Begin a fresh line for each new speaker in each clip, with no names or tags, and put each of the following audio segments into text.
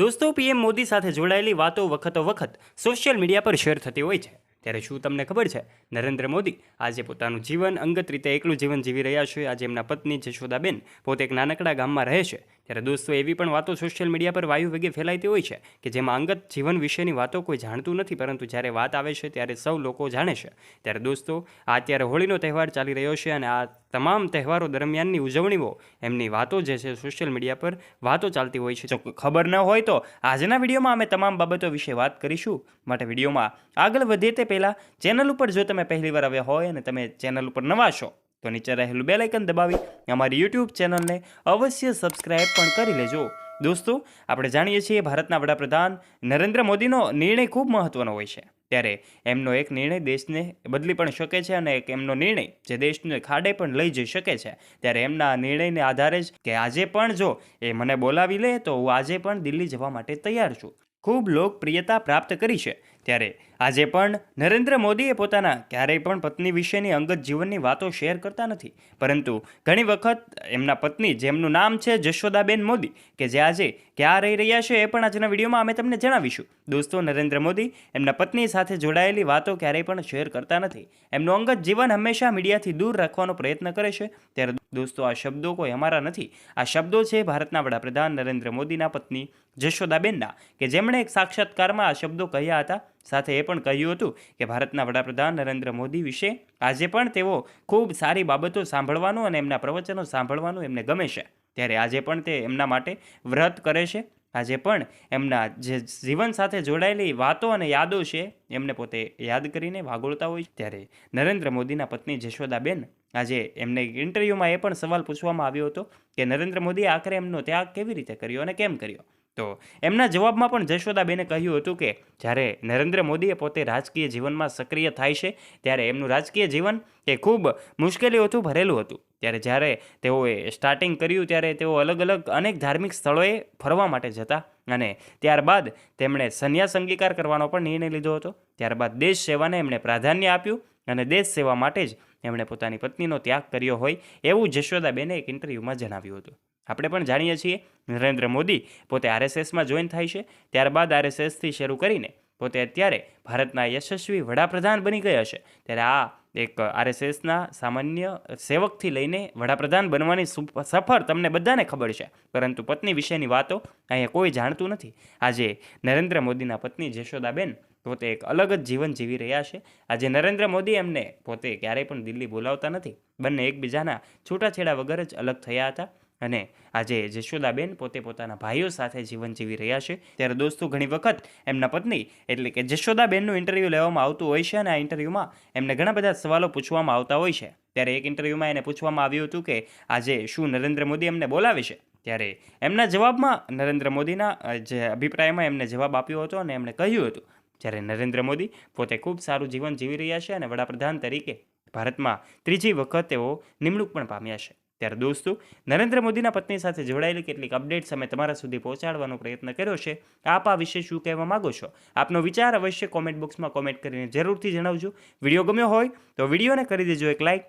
દોસ્તો, પીએમ મોદી સાથે જોડાયેલી વાતો વખતો વખત સોશિયલ મીડિયા પર શેર થતી હોય છે. ત્યારે શું તમને ખબર છે? નરેન્દ્ર મોદી આજે પોતાનું જીવન અંગત રીતે એકલું જીવન જીવી રહ્યા છે. આજે એમના પત્ની જશોદાબેન પોતે એક નાનકડા ગામમાં રહે છે. ત્યારે દોસ્તો, એવી પણ વાતો સોશિયલ મીડિયા પર વાયુ વેગે ફેલાઈતી હોય છે કે જેમાં અંગત જીવન વિશેની વાતો કોઈ જાણતું નથી. પરંતુ જ્યારે વાત આવે છે, ત્યારે સૌ લોકો જાણે છે. ત્યારે દોસ્તો, આ અત્યારે હોળીનો તહેવાર ચાલી રહ્યો છે અને આ તમામ તહેવારો દરમિયાનની ઉજવણીઓ, એમની વાતો જે છે સોશિયલ મીડિયા પર વાતો ચાલતી હોય છે. જો ખબર ન હોય તો આજના વિડીયોમાં અમે તમામ બાબતો વિશે વાત કરીશું. માટે વિડીયોમાં આગળ વધે તે પહેલાં ચેનલ ઉપર જો તમે પહેલીવાર આવ્યા હોય અને તમે ચેનલ ઉપર નવા છો તો નીચે રહેલું બે લાઇકન દબાવી અમારી યુટ્યુબ ચેનલને અવશ્ય સબસ્ક્રાઇબ પણ કરી લેજો. દોસ્તો, આપણે જાણીએ છીએ ભારતના વડાપ્રધાન નરેન્દ્ર મોદીનો નિર્ણય ખૂબ મહત્વનો હોય છે. ત્યારે એમનો એક નિર્ણય દેશને બદલી પણ શકે છે અને એક એમનો નિર્ણય જે દેશને ખાડે પણ લઈ જઈ શકે છે. ત્યારે એમના નિર્ણયને આધારે જ કે આજે પણ જો એ મને બોલાવી લે તો હું આજે પણ દિલ્હી જવા માટે તૈયાર છું. ખૂબ લોકપ્રિયતા પ્રાપ્ત કરી છે. ત્યારે આજે પણ નરેન્દ્ર મોદીએ પોતાના ક્યારેય પણ પત્ની વિશેની અંગત જીવનની વાતો શેર કરતા નથી. પરંતુ ઘણી વખત એમના પત્ની, જેમનું નામ છે જશોદાબેન મોદી, કે જે આજે ક્યાં રહી રહ્યા છે એ પણ આજના વિડીયોમાં અમે તમને જણાવીશું. દોસ્તો, નરેન્દ્ર મોદી એમના પત્ની સાથે જોડાયેલી વાતો ક્યારેય પણ શેર કરતા નથી. એમનું અંગત જીવન હંમેશા મીડિયાથી દૂર રાખવાનો પ્રયત્ન કરે છે. ત્યારે દોસ્તો, આ શબ્દો કોઈ અમારા નથી. આ શબ્દો છે ભારતના વડાપ્રધાન નરેન્દ્ર મોદીના પત્ની જશોદાબેનના, કે જેમણે એક સાક્ષાત્કારમાં આ શબ્દો કહ્યા હતા. સાથે એ પણ કહ્યું હતું કે ભારતના વડાપ્રધાન નરેન્દ્ર મોદી વિશે આજે પણ તેઓ ખૂબ સારી બાબતો સાંભળવાનું અને એમના પ્રવચનો સાંભળવાનું એમને ગમે છે. ત્યારે આજે પણ તે એમના માટે વ્રત કરે છે. આજે પણ એમના જે જીવન સાથે જોડાયેલી વાતો અને યાદો છે એમને પોતે યાદ કરીને વાગોળતા હોય ત્યારે નરેન્દ્ર મોદીના પત્ની જશોદાબેન આજે એમને ઇન્ટરવ્યૂમાં એ પણ સવાલ પૂછવામાં આવ્યો હતો કે નરેન્દ્ર મોદીએ આખરે એમનો ત્યાગ કેવી રીતે કર્યો અને કેમ કર્યો? તો એમના જવાબમાં પણ જશોદાબેને કહ્યું હતું કે જ્યારે નરેન્દ્ર મોદીએ પોતે રાજકીય જીવનમાં સક્રિય થાય છે, ત્યારે એમનું રાજકીય જીવન એ ખૂબ મુશ્કેલીઓથી ભરેલું હતું. ત્યારે જ્યારે તેઓએ સ્ટાર્ટિંગ કર્યું, ત્યારે તેઓ અલગ અલગ અનેક ધાર્મિક સ્થળોએ ફરવા માટે જતા અને ત્યારબાદ તેમણે સંન્યાસ અંગીકાર કરવાનો પણ નિર્ણય લીધો હતો. ત્યારબાદ દેશ સેવાને એમણે પ્રાધાન્ય આપ્યું અને દેશ સેવા માટે જ એમણે પોતાની પત્નીનો ત્યાગ કર્યો હોય એવું જશોદાબેને એક ઇન્ટરવ્યૂમાં જણાવ્યું હતું. આપણે પણ જાણીએ છીએ, નરેન્દ્ર મોદી પોતે આરએસએસમાં જોઈન થાય છે, ત્યારબાદ આરએસએસથી શરૂ કરીને પોતે અત્યારે ભારતના યશસ્વી વડાપ્રધાન બની ગયા છે. ત્યારે આ એક આરએસએસના સામાન્ય સેવકથી લઈને વડાપ્રધાન બનવાની સફર તમને બધાને ખબર છે. પરંતુ પત્ની વિશેની વાતો અહીંયા કોઈ જાણતું નથી. આજે નરેન્દ્ર મોદીના પત્ની જશોદાબેન પોતે એક અલગ જ જીવન જીવી રહ્યા છે. આજે નરેન્દ્ર મોદી એમને પોતે ક્યારેય પણ દિલ્હી બોલાવતા નથી. બંને એકબીજાના છૂટાછેડા વગર જ અલગ થયા હતા અને આજે જશોદાબેન પોતે પોતાના ભાઈઓ સાથે જીવન જીવી રહ્યા છે. ત્યારે દોસ્તો ઘણી વખત એમના પત્ની એટલે કે જશોદાબેનનું ઇન્ટરવ્યૂ લેવામાં આવતું હોય છે અને આ ઇન્ટરવ્યૂમાં એમને ઘણા બધા સવાલો પૂછવામાં આવતા હોય છે. ત્યારે એક ઇન્ટરવ્યૂમાં એને પૂછવામાં આવ્યું હતું કે આજે શું નરેન્દ્ર મોદી એમને બોલાવે છે? ત્યારે એમના જવાબમાં નરેન્દ્ર મોદીના જે અભિપ્રાયમાં એમને જવાબ આપ્યો હતો અને એમણે કહ્યું હતું જ્યારે નરેન્દ્ર મોદી પોતે ખૂબ સારું જીવન જીવી રહ્યા છે અને વડાપ્રધાન તરીકે ભારતમાં ત્રીજી વખત તેઓ નિમણૂક પણ પામ્યા છે. ત્યારે દોસ્તો, નરેન્દ્ર મોદીના પત્ની સાથે જોડાયેલી કેટલીક અપડેટ્સ અમે તમારા સુધી પહોંચાડવાનો પ્રયત્ન કર્યો છે. આપ આ વિશે શું કહેવા માંગો છો? આપનો વિચાર અવશ્ય કોમેન્ટ બોક્સમાં કોમેન્ટ કરીને જરૂરથી જણાવજો. વીડિયો ગમ્યો હોય તો વિડીયોને કરી દેજો એક લાઇક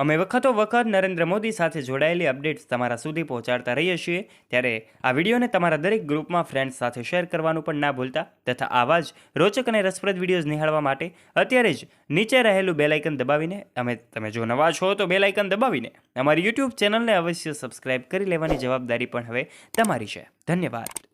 અમે વખતો વખત નરેન્દ્ર મોદી સાથે જોડાયેલી અપડેટ્સ તમારા સુધી પહોંચાડતા રહીએ છીએ. ત્યારે આ વિડીયોને તમારા દરેક ગ્રુપમાં ફ્રેન્ડ્સ સાથે શેર કરવાનું પણ ના ભૂલતા તથા આવા જ રોચક અને રસપ્રદ વિડીયોઝ નિહાળવા માટે અત્યારે જ નીચે રહેલું બેલાઇકન દબાવીને, અમે તમે જો નવા છો તો બેલાઇકન દબાવીને અમારી યુટ્યુબ ચેનલને અવશ્ય સબસ્ક્રાઇબ કરી લેવાની જવાબદારી પણ હવે તમારી છે. ધન્યવાદ.